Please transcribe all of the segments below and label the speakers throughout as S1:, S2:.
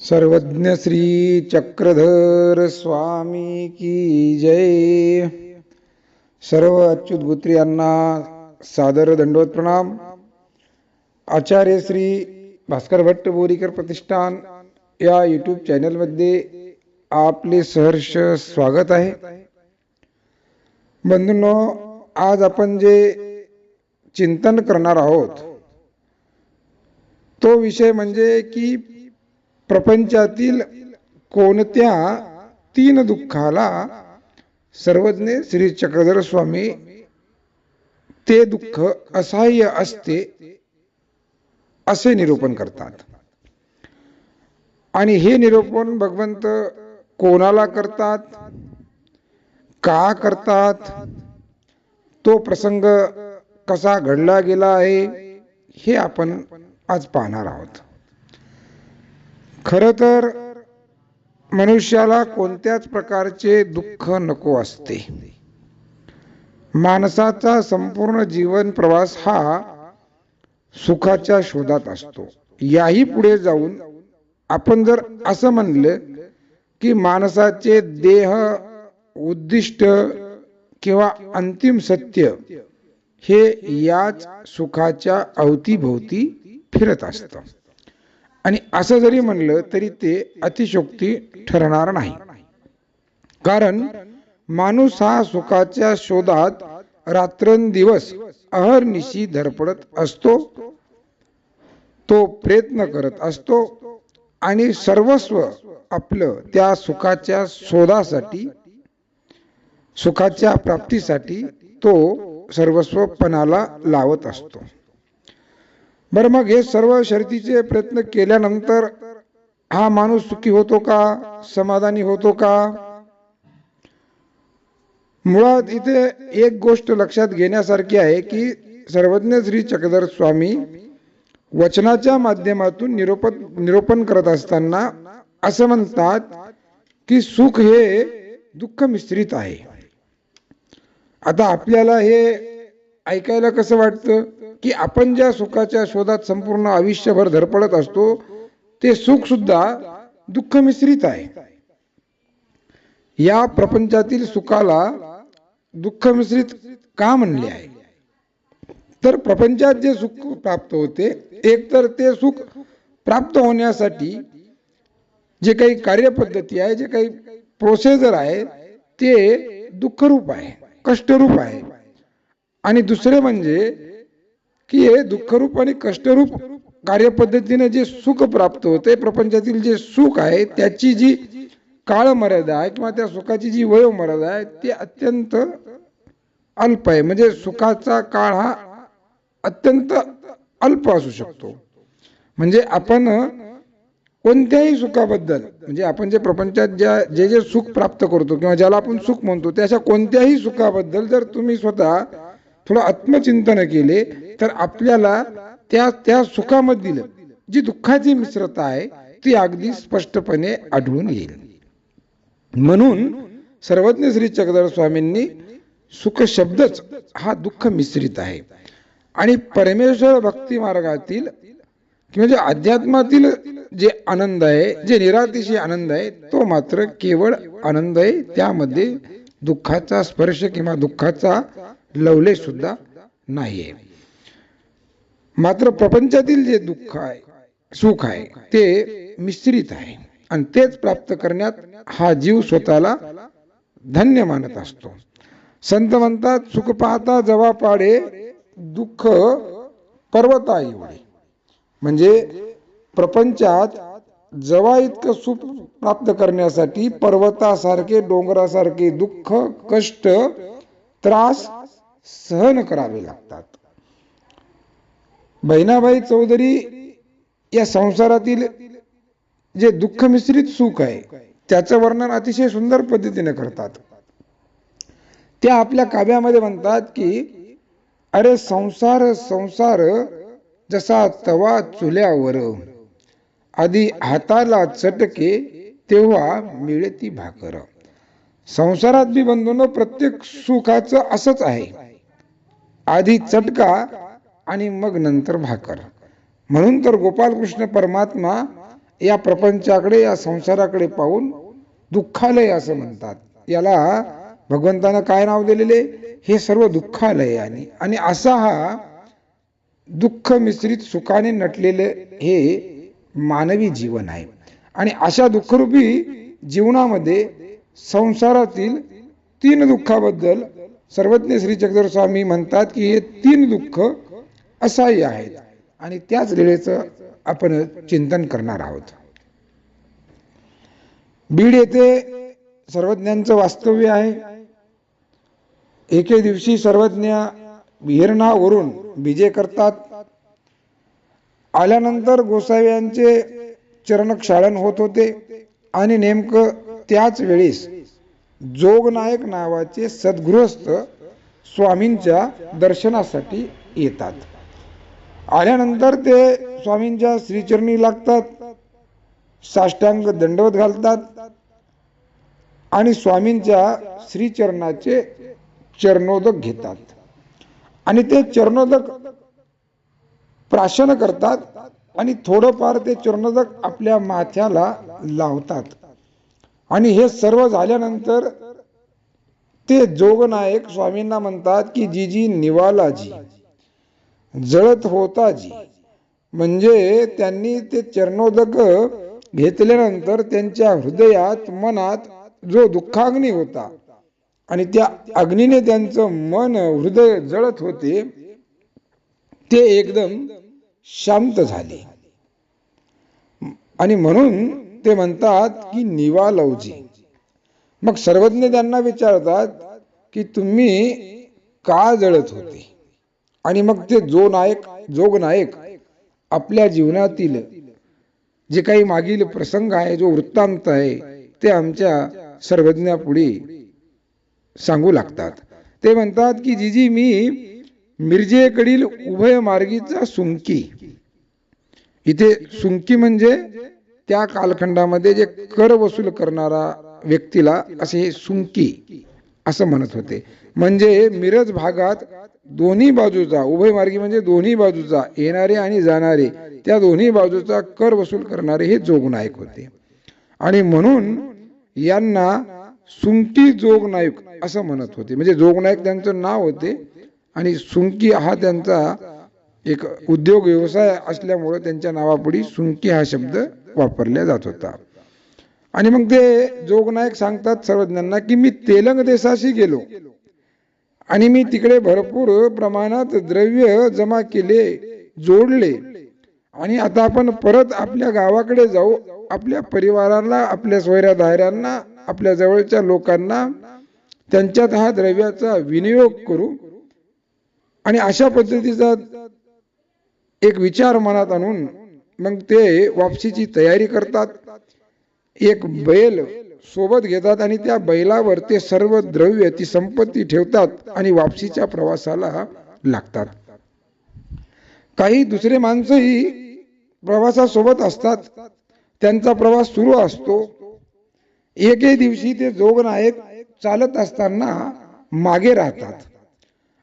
S1: सर्वज्ञ श्री चक्रधर स्वामी की जय। सर्व अच्युत गुत्री यांना सादर दंडवत प्रणाम आचार्य श्री भास्कर भट्ट बोरीकर प्रतिष्ठान या यूट्यूब चॅनलमध्ये आपले सहर्ष स्वागत आहे। बंधूंनो आज आपण जे चिंतन करणार आहोत तो विषय म्हणजे की प्रपंचातील कोणत्या तीन दुःखाला सर्वज्ञ श्री चक्रधर स्वामी ते दुःख असहाय्य असते असे निरूपण करतात. आणि हे निरूपण भगवंत कोणाला करतात? का करतात? तो प्रसंग कसा घडला गेला आहे? हे आपण आज पाहणार आहोत. खरं तर मनुष्याला कोणत्याच प्रकारचे दुःख नको असते. माणसाचा संपूर्ण जीवन प्रवास हा सुखाच्या शोधात असतो. याही पुढे जाऊन आपण जर असं म्हणलं की माणसाचे देह उद्दिष्ट किंवा अंतिम सत्य हे याच सुखाच्या अवतीभोवती फिरत असतं. आणि असं जरी म्हणलं तरी ते अतिशोक्ती ठरणार नाही. कारण माणूस हा सुखाच्या शोधात रात्रंदिवस अहर्निशी धडपडत असतो तो प्रयत्न करत असतो आणि सर्वस्व आपलं त्या सुखाच्या शोधासाठी सुखाच्या प्राप्तीसाठी तो सर्वस्वपणाला लावत असतो. बरं मग हे सर्व शर्तीचे प्रयत्न केल्यानंतर हा माणूस सुखी होतो का? समाधानी होतो का? मुळात इथे एक गोष्ट लक्षात घेण्यासारखी आहे की सर्वज्ञ श्री चक्रधर स्वामी वचनाच्या माध्यमातून निरोप निरोपण करत असताना असं म्हणतात की सुख हे दुःख मिश्रित आहे. आता आपल्याला हे ऐकायला कसं वाटतं? की आपण ज्या सुखाच्या शोधात संपूर्ण आयुष्यभर धडपडत असतो ते सुख सुद्धा दुःख मिश्रित आहे. या प्रपंचातील सुखाला दुःख मिश्रित का म्हणले आहे? तर प्रपंचात जे सुख प्राप्त होते एकतर ते सुख प्राप्त होण्यासाठी जे काही कार्यपद्धती आहे जे काही प्रोसेजर आहे ते दुःखरूप आहे कष्टरूप आहे. आणि दुसरे म्हणजे की हे दुःखरूप आणि कष्टरूप कार्यपद्धतीने जे सुख प्राप्त होते प्रपंचातील जे सुख आहे त्याची जी काळ मर्यादा आहे किंवा त्या सुखाची जी वयोमर्यादा आहे ती अत्यंत अल्प आहे. म्हणजे सुखाचा काळ हा अत्यंत अल्प असू शकतो. म्हणजे आपण कोणत्याही सुखाबद्दल म्हणजे आपण जे प्रपंचात ज्या जे जे सुख प्राप्त करतो किंवा ज्याला आपण सुख म्हणतो त्या अशा कोणत्याही सुखाबद्दल जर तुम्ही स्वतः थोडं आत्मचिंतन केले तर आपल्याला त्या त्या सुखामधील जी दुःखाची मिश्रता आहे ती अगदी स्पष्टपणे आढळून येईल. म्हणून सर्वज्ञ श्री चक्रधर स्वामींनी सुख शब्दच हा दुःख मिश्रित आहे. आणि परमेश्वर भक्ती मार्गातील किंवा जे अध्यात्मातील जे आनंद आहे जे निरातिशी आनंद आहे तो मात्र केवळ आनंद आहे त्यामध्ये दुःखाचा स्पर्श किंवा दुःखाचा लवले सुद्धा नाहीये. मात्र प्रपंचातील जे दुःख आहे सुख आहे ते मिश्रित आहे. आणि तेच प्राप्त करण्यात हा जीव स्वतःला धन्य मानत असतो. संत म्हणतात सुख पाहता जवा पाडे दुःख पर्वता एवढे. म्हणजे प्रपंचात जवा इतकं सुख प्राप्त करण्यासाठी पर्वतासारखे डोंगरासारखे दुःख कष्ट त्रास सहन करावे लागतात. बहिणाबाई चौधरी या संसारातील जे दुःख मिश्रित सुख आहे त्याचं वर्णन अतिशय सुंदर पद्धतीने करतात. त्या आपल्या काव्यामध्ये म्हणतात की अरे संसार संसार जसा तवा चुल्यावर आधी हाताला चटके तेव्हा मिळती भाकर. संसारात बी बंधून प्रत्येक सुखाचं असंच आहे. आधी चटका आणि मग नंतर भाकर. म्हणून तर गोपालकृष्ण परमात्मा या प्रपंचाकडे या संसाराकडे पाहून दुःखालय असं म्हणतात. याला भगवंतानं काय नाव दिलेले? हे सर्व दुःखालय आणि आणि असा हा दुःख मिश्रित सुखाने नटलेले हे मानवी जीवन आहे. आणि अशा दुःखरूपी जीवनामध्ये संसारातील तीन दुःखाबद्दल सर्वज्ञ श्री जगदर स्वामी म्हणतात की हे तीन दुःख असह्य आहेत. आणि त्याच लिळेचं आपण चिंतन करणार आहोत. बीड येथे सर्वज्ञांचं वास्तव्य आहे. एके दिवशी सर्वज्ञ विहिरणावरून विजय करतात. आल्यानंतर गोसाव्यांचे चरणक्षाळन होत होते. आणि नेमकं त्याच वेळेस जोगनायक नावाचे सद्गृहस्थ स्वामींच्या दर्शनासाठी येतात. आल्यानंतर ते स्वामींच्या श्रीचरणी लागतात साष्टांग दंडवत घालतात आणि स्वामींच्या श्रीचरणाचे चरणोदक घेतात. आणि ते चरणोदक प्राशन करतात आणि थोडंफार ते चरणोदक आपल्या माथ्याला लावतात. आणि हे सर्व झाल्यानंतर ते जोगनायक स्वामींना म्हणतात की जी जी निवालाजी जळत होता जी म्हणजे त्यांनी ते चरणोदक घेतल्यानंतर त्यांच्या हृदयात मनात जो दुःखाग्नी होता आणि त्या अग्नीने त्यांचं मन हृदय जळत होते ते एकदम शांत झाले. आणि म्हणून ते म्हणतात की निवालवजी मग सर्वज्ञ त्यांना विचारतात की तुम्ही का जळत होते? आणि मग ते जो नायक जोग नायक आपल्या जीवनातील जे काही मागील प्रसंग आहे जो वृत्तांत आहे ते आमच्या सर्वज्ञापुढे सांगू लागतात. ते म्हणतात की जीजी मी मिरजेकडील उभय मार्गीचा सुंकी. इथे सुंकी म्हणजे त्या कालखंडामध्ये जे कर वसूल करणारा व्यक्तीला असे सुंकी असं म्हणत होते. म्हणजे मिरज भागात दोन्ही बाजूचा उभय मार्गी म्हणजे दोन्ही बाजूचा येणारे आणि जाणारे त्या दोन्ही बाजूचा कर वसूल करणारे हे जोगनायक होते. आणि म्हणून यांना सुंकी जोगनायक असं म्हणत होते. म्हणजे जोगनायक त्यांचं नाव होते आणि सुंकी हा त्यांचा एक उद्योग व्यवसाय असल्यामुळं त्यांच्या नावापुढे सुंकी हा शब्द वापरला जात होता. आणि मग ते जोगनायक सांगतात सर्वज्ञांना की मी तेलंग देशाशी गेलो. आणि मी तिकडे भरपूर प्रमाणात द्रव्य जमा केले जोडले. आणि आता आपण परत आपल्या गावाकडे जाऊ आपल्या परिवाराला आपल्या सोयऱ्या दायऱ्यांना आपल्या जवळच्या लोकांना त्यांच्यात हा द्रव्याचा विनियोग करू. आणि अशा पद्धतीचा एक विचार मनात आणून मग ते वापसीची तयारी करतात. एक बैल सोबत घेतात आणि त्या बैलावर ते सर्व द्रव्य ती संपत्ती ठेवतात आणि वापसीच्या प्रवासाला लागतात. काही दुसरे माणसंही प्रवासासोबत असतात. त्यांचा प्रवास सुरू असतो. एके दिवशी ते जोगनायक चालत असताना मागे राहतात.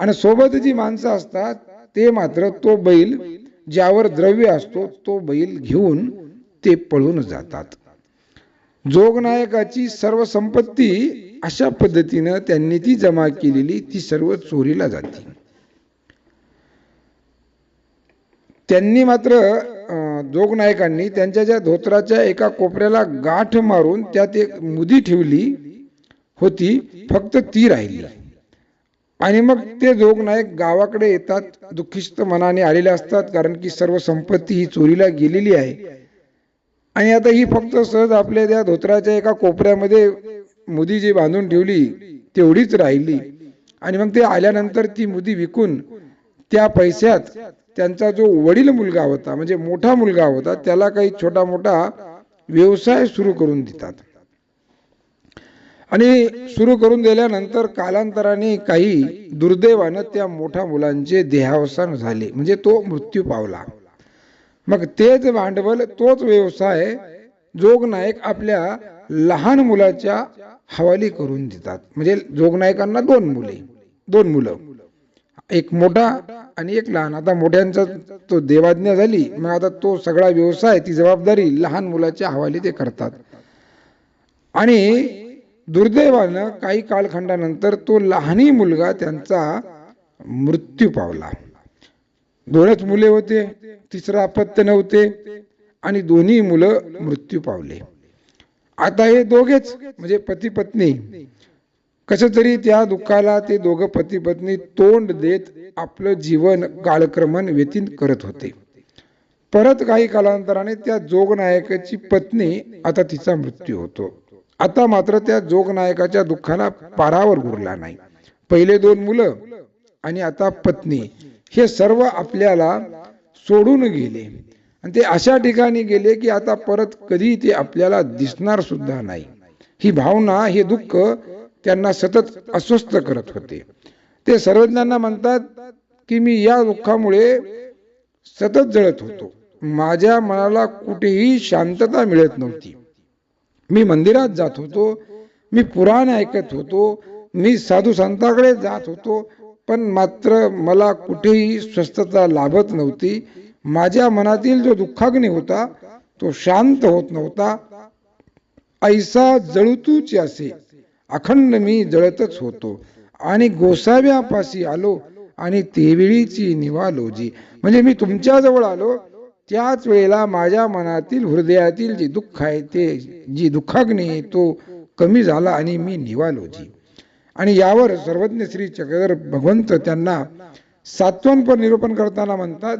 S1: आणि सोबत जी माणसं असतात ते मात्र तो बैल ज्यावर द्रव्य असतो तो बैल घेऊन ते पळून जातात. जोगनायकाची सर्व संपत्ती अशा पद्धतीनं त्यांनी ती जमा केलेली ती सर्व चोरीला जाते. त्यांनी मात्र जोगनायकांनी त्यांच्या ज्या धोत्राच्या एका कोपऱ्याला गाठ मारून त्यात एक मुदी ठेवली होती फक्त ती राहिली. आणि मग ते जोगनायक गावाकडे येतात दुःखिस्त मनाने आलेले असतात कारण की सर्व संपत्ती ही चोरीला गेलेली आहे. आणि आता ही फक्त सहज आपल्या त्या धोत्राच्या एका कोपऱ्यामध्ये मुदी जी बांधून ठेवली तेवढीच राहिली. आणि मग ते आल्यानंतर ती मुदी विकून त्या पैशात त्यांचा जो वडील मुलगा होता म्हणजे मोठा मुलगा होता त्याला काही छोटा मोठा व्यवसाय सुरू करून देतात. आणि सुरू करून दिल्यानंतर कालांतराने काही दुर्दैवानं त्या मोठ्या मुलांचे देहावसान झाले. म्हणजे तो मृत्यू पावला. मग तेच भांडवल तोच व्यवसाय जोगनायक आपल्या लहान मुलाच्या हवाली करून देतात. म्हणजे जोगनायकांना दोन मुले दोन मुलं. एक मोठा आणि एक लहान. आता मोठ्यांचा तो देवाज्ञा झाली मग आता तो सगळा व्यवसाय ती जबाबदारी लहान मुलाच्या हवाली ते करतात. आणि दुर्दैवानं काही कालखंडानंतर तो लहानही मुलगा त्यांचा मृत्यू पावला. दोनच मुले होते तिसरं अपत्य नव्हते आणि दोन्ही मुलं मृत्यू पावले. आता हे दोघेच म्हणजे पती पत्नी कस तरी त्या दुःखाला ते दोघं पती पत्नी तोंड देत आपलं जीवन कालक्रमण व्यतीत करत होते. परत काही कालांतराने त्या जोगनायकाची पत्नी आता तिचा मृत्यू होतो. आता मात्र त्या जोगनायकाच्या दुःखाला पारावर उरला नाही. पहिले दोन मुलं आणि आता पत्नी हे सर्व आपल्याला सोडून गेले. आणि ते अशा ठिकाणी गेले की आता परत कधी ते आपल्याला दिसणार सुद्धा नाही. ही भावना हे दुःख त्यांना सतत अस्वस्थ करत होते. ते सर्वज्ञांना म्हणतात की मी या दुःखामुळे सतत जळत होतो. माझ्या मनाला कुठेही शांतता मिळत नव्हती. मी मंदिरात जात होतो मी पुराण ऐकत होतो मी साधू संतांकडे जात होतो पण मात्र मला कुठेही स्वस्थता लाभत नव्हती. माझ्या मनातील जो दुःखाग्नी होता तो शांत होत नव्हता. ऐसा जळतूच असे. अखंड मी जळतच होतो. आणि गोसाव्यापाशी आलो आणि तेवेळीची निवालोजी म्हणजे मी तुमच्या जवळ आलो त्याच वेळेला माझ्या मनातील हृदयातील जे दुःख आहे ते जी दुःखाग्नी तो कमी झाला आणि मी निवालोजी. आणि यावर सर्वज्ञ श्री चक्रधर भगवंत त्यांना सात्वनपर निरूपण करताना म्हणतात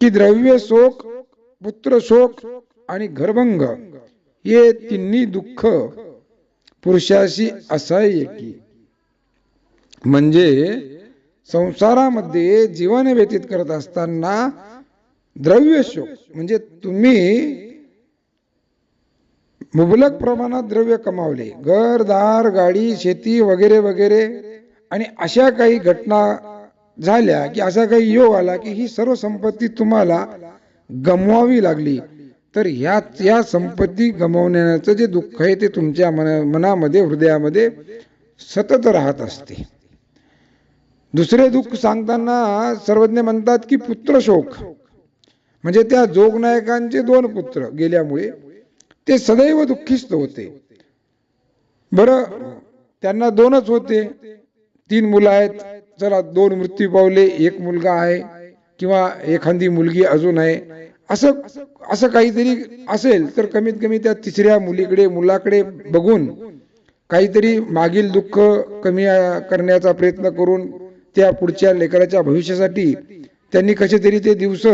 S1: की द्रव्य शोक पुत्र शोक आणि घरभंग हे तिन्ही दुःख पुरुषाशी असह्य की म्हणजे संसारामध्ये जीवन व्यतीत करत असताना द्रव्य शोक. म्हणजे तुम्ही मुबलक प्रमाणात द्रव्य कमावले. घर दार गाडी शेती वगैरे वगैरे. आणि अशा काही घटना झाल्या की असा काही योग आला की ही सर्व संपत्ती तुम्हाला गमवावी लागली. तर ह्या या संपत्ती गमवण्याचं जे दुःख आहे ते तुमच्या मना मनामध्ये हृदयामध्ये सतत राहत असते. दुसरे दुःख सांगताना सर्वज्ञ म्हणतात की पुत्र शोक म्हणजे त्या जोगनायकांचे दोन पुत्र गेल्यामुळे ते सदैव दुःखीस्त होते. बरं त्यांना दोनच होते. तीन मुलं आहेत. चला दोन मृत्यू पावले. एक मुलगा आहे किंवा एखादी मुलगी अजून आहे. असं असं काहीतरी असेल तर कमीत कमी त्या तिसऱ्या मुलीकडे मुलाकडे बघून काहीतरी मागील दुःख कमी करण्याचा प्रयत्न करून त्या पुढच्या लेकराच्या भविष्यासाठी त्यांनी कसे तरी ते दिवस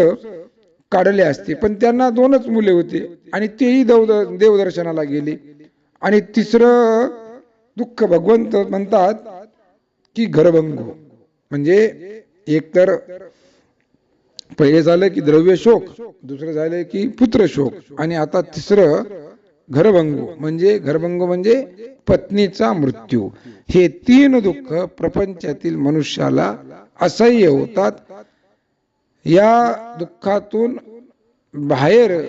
S1: काढले असते. पण त्यांना दोनच मुले होते. आणि तेही देव देवदर्शनाला गेले. आणि तिसरं दुःख भगवंत म्हणतात की घरभंग. म्हणजे एक तर पहिले झालं की द्रव्य शोक दुसरं झालं की पुत्र शोक. आणि आता तिसरं घरभंगू. म्हणजे घरभंग म्हणजे पत्नीचा मृत्यू. हे तीन दुःख प्रपंचातील मनुष्याला असह्य होतात. या दुःखातून बाहेर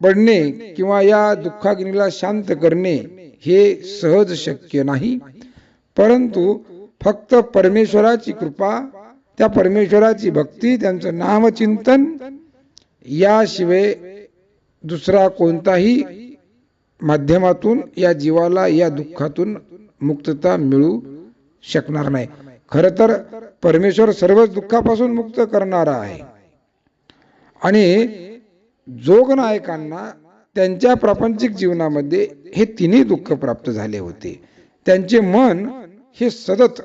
S1: पडणे किंवा या दुःखाग्नीला शांत करणे हे सहज शक्य नाही. परंतु फक्त परमेश्वराची कृपा त्या परमेश्वराची भक्ती त्यांचं नामचिंतन याशिवाय दुसरा कोणताही माध्यमातून या जीवाला या दुःखातून मुक्तता मिळू शकणार नाही. खरं तर परमेश्वर सर्वच दुःखापासून मुक्त करणारा आहे. आणि जोगनायकांना त्यांच्या प्रापंचिक जीवनामध्ये हे तिन्ही दुःख प्राप्त झाले होते. त्यांचे मन हे सतत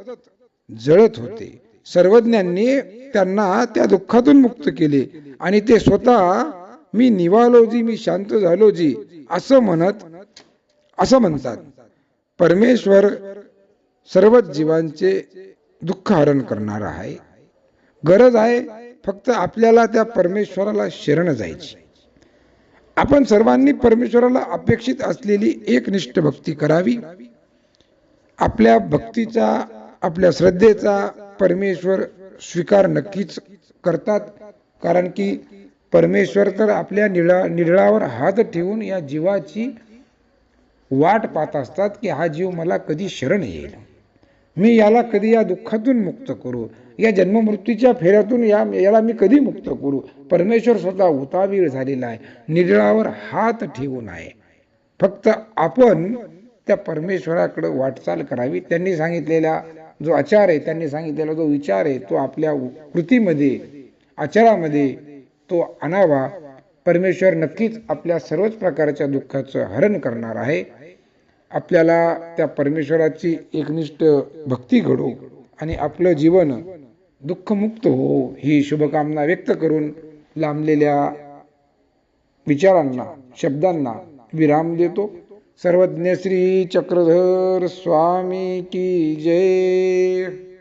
S1: जळत होते. सर्वज्ञांनी त्यांना त्या दुःखातून मुक्त केले आणि ते स्वतः मी निवालोजी मी शांत झालोजी असं म्हणत असं म्हणतात. परमेश्वर सर्वच जीवांचे दुःख हरण करणारा आहे. गरज आहे फक्त आपल्याला त्या परमेश्वराला शरण जायची. आपण सर्वांनी परमेश्वराला अपेक्षित असलेली एकनिष्ठ भक्ती करावी. आपल्या भक्तीचा आपल्या श्रद्धेचा परमेश्वर स्वीकार नक्कीच करतात. कारण की परमेश्वर तर आपल्या निळा निळावर हात ठेवून या जीवाची वाट पाहत असतात की हा जीव मला कधी शरण येईल. मी याला कधी या दुःखातून मुक्त करू? या जन्ममृत्यूच्या फेऱ्यातून या याला मी कधी मुक्त करू? परमेश्वर स्वतः उतावीळ झालेला आहे. निडळावर हात ठेवून आहे. फक्त आपण त्या परमेश्वराकडे वाटचाल करावी. त्यांनी सांगितलेला जो आचार आहे त्यांनी सांगितलेला जो विचार आहे तो आपल्या कृतीमध्ये आचारामध्ये तो आणावा. परमेश्वर नक्कीच आपल्या सर्वच प्रकारच्या दुःखाचं हरण करणार आहे. आपल्याला त्या परमेश्वराची एकनिष्ठ भक्ती घडो आणि आपलं जीवन दुःखमुक्त हो ही शुभकामना व्यक्त करून लांबलेल्या विचारांना शब्दांना विराम देतो. सर्वज्ञ श्री चक्रधर स्वामी की जय.